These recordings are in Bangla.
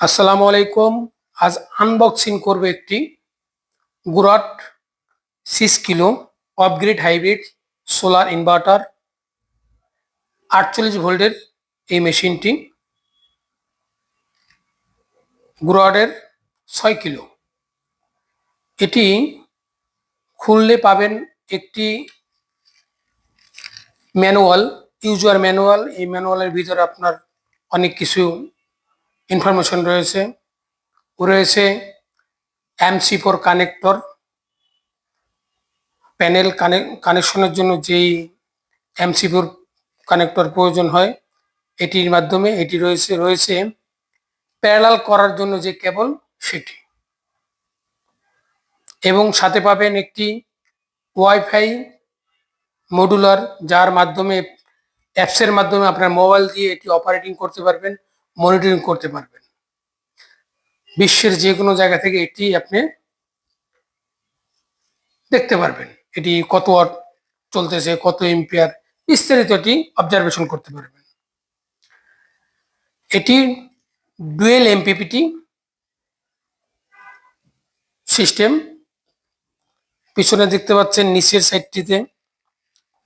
আসসালামু আলাইকুম। আজ আনবক্সিং করবে একটি গুরাট six kilo off grid hybrid solar inverter আটচল্লিশ ভোল্টের এই মেশিনটি। গুরাটের ছয় কিলো এটি খুললে পাবেন একটি ম্যানুয়াল ইউজার ম্যানুয়াল এই ম্যানুয়ালের ভিতরে আপনার অনেক কিছু ইনফরমেশন রয়েছে রয়েছে এমসি ফোর কানেক্টর প্যানেল কানেকশনের জন্য যেই এমসি ফোর কানেক্টর প্রয়োজন হয়, এটির মাধ্যমে এটি রয়েছে রয়েছে প্যারালাল করার জন্য যে কেবল সেটি। এবং সাথে পাবেন একটি ওয়াইফাই মডুলার যার মাধ্যমে অ্যাপসের মাধ্যমে আপনার মোবাইল দিয়ে এটি অপারেটিং করতে পারবেন। মনিটরিং করতে পারবেন। বিশ্বের যে কোনো জায়গা থেকে এটি আপনি দেখতে পারবেন। এটি কত ওয়াট চলতেছে, কত এম্পিয়ার বিস্তারিত এটি অবজারভেশন করতে পারবেন। এটি ডুয়েল এমপিপিটি সিস্টেম পিছনে দেখতে পাচ্ছেন নিচের সাইডটিতে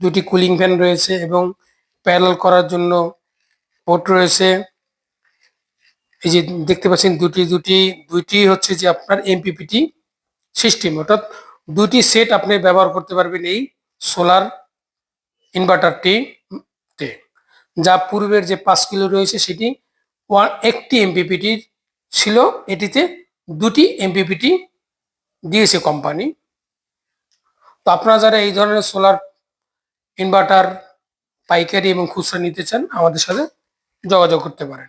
দুটি কুলিং ফ্যান রয়েছে এবং প্যারাল করার জন্য পোর্ট রয়েছে। এই যে দেখতে পাচ্ছেন দুটি দুটি, দুইটি হচ্ছে যে আপনার এমপিপিটি সিস্টেম অর্থাৎ দুটি সেট আপনি ব্যবহার করতে পারবেন এই সোলার ইনভার্টারটিতে যা পূর্বের যে পাঁচ কিলো রয়েছে সেটি ওয়ান, একটি এমপিপিটির ছিল, এটিতে দুটি এমপিপিটি দিয়েছে কোম্পানি তো আপনারা যারা এই ধরনের সোলার ইনভার্টার পাইকারি এবং খুচরা নিতে চান, আমাদের সাথে যোগাযোগ করতে পারেন।